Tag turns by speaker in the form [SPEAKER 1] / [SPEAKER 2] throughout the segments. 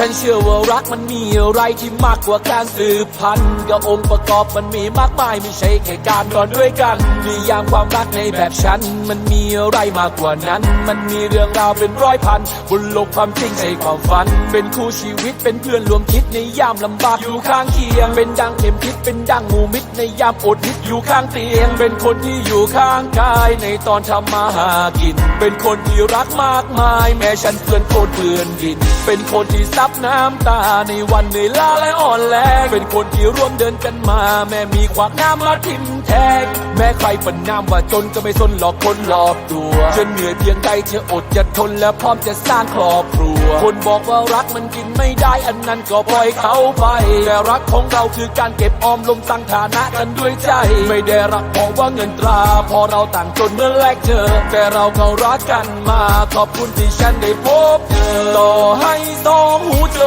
[SPEAKER 1] ฉันเชื่อว่ารักมันมีอะไรที่มากกว่าการสืบพันธุ์ก็องค์ประกอบมันมีมากมายไม่ใช่แค่การนอนด้วยกันนิยามความรักในแบบฉัน มันมีอะไรมากกว่านั้น มันมีเรื่องราวเป็นร้อยพันบนโลกความจริงใช่ความฝัน เป็นคู่ชีวิตเป็นเพื่อนรวมคิดในยามลำบากอยู่ข้างเคียง เป็นดังเข็มทิศเป็นดังหมูมิตรในยามอดฮิตอยู่ข้างเตียง เป็นคนที่อยู่ข้างกายในตอนทำมาหากิน เป็นคนที่รักมากมาย แม้ฉันเพื่อนโคตรเพื่อนดิน เป็นคนที่ซับน้ำตาในวันเหนื่อยล้าและอ่อนแรงเป็นคนที่ร่วมเดินกันมา แม้มีความน้ำมาทิมแทงแม้ใครฝันน้ำว่าจนก็ไม่สนหลอกคนหลอกตัวจะเหนื่อยเพียงใดเธออดจะทนและพร้อมจะสร้างครอบครัว คนบอกว่ารักมันกินไม่ได้อันนั้นก็ปล่อยเขาไปแต่รักของเราคือการเก็บออมลมตั้งฐานะกันด้วยใจ ไม่ได้รักเพราะว่าเงินตรา พอเราต่างจนเมื่อแรกเจอแต่เราก็รักกันมา ขอบคุณที่ฉันได้พบเธอต่อให้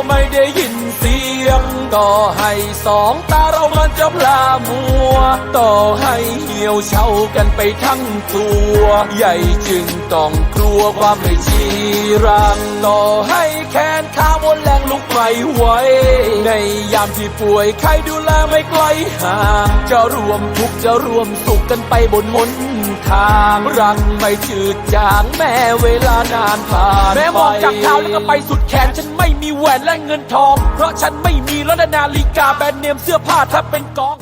[SPEAKER 1] ไม่ได้ยินเสียง ต่อให้สองตาเรามันจะพลามัว ต่อให้เหี่ยวเฉากันไปทั้งตัว ใหญ่จึงต้องกลัวความไม่ชีรัง ต่อให้แขนขาวน แรงลุกไม่ไหวในยามที่ป่วยใครดูแลไม่ไกลห่างจะรวมทุกจะรวมสุขกันไปบนหนทางรังไม่จืดจางแม้เวลานานผ่านแม้มองจากเท้าแล้วก็ไปสุดแขนฉันไม่มีแหวนและเงินทอง เพราะฉันไม่มีแล้วนาฬิกาแบรนด์เนมเสื้อผ้าถ้าเป็นกอง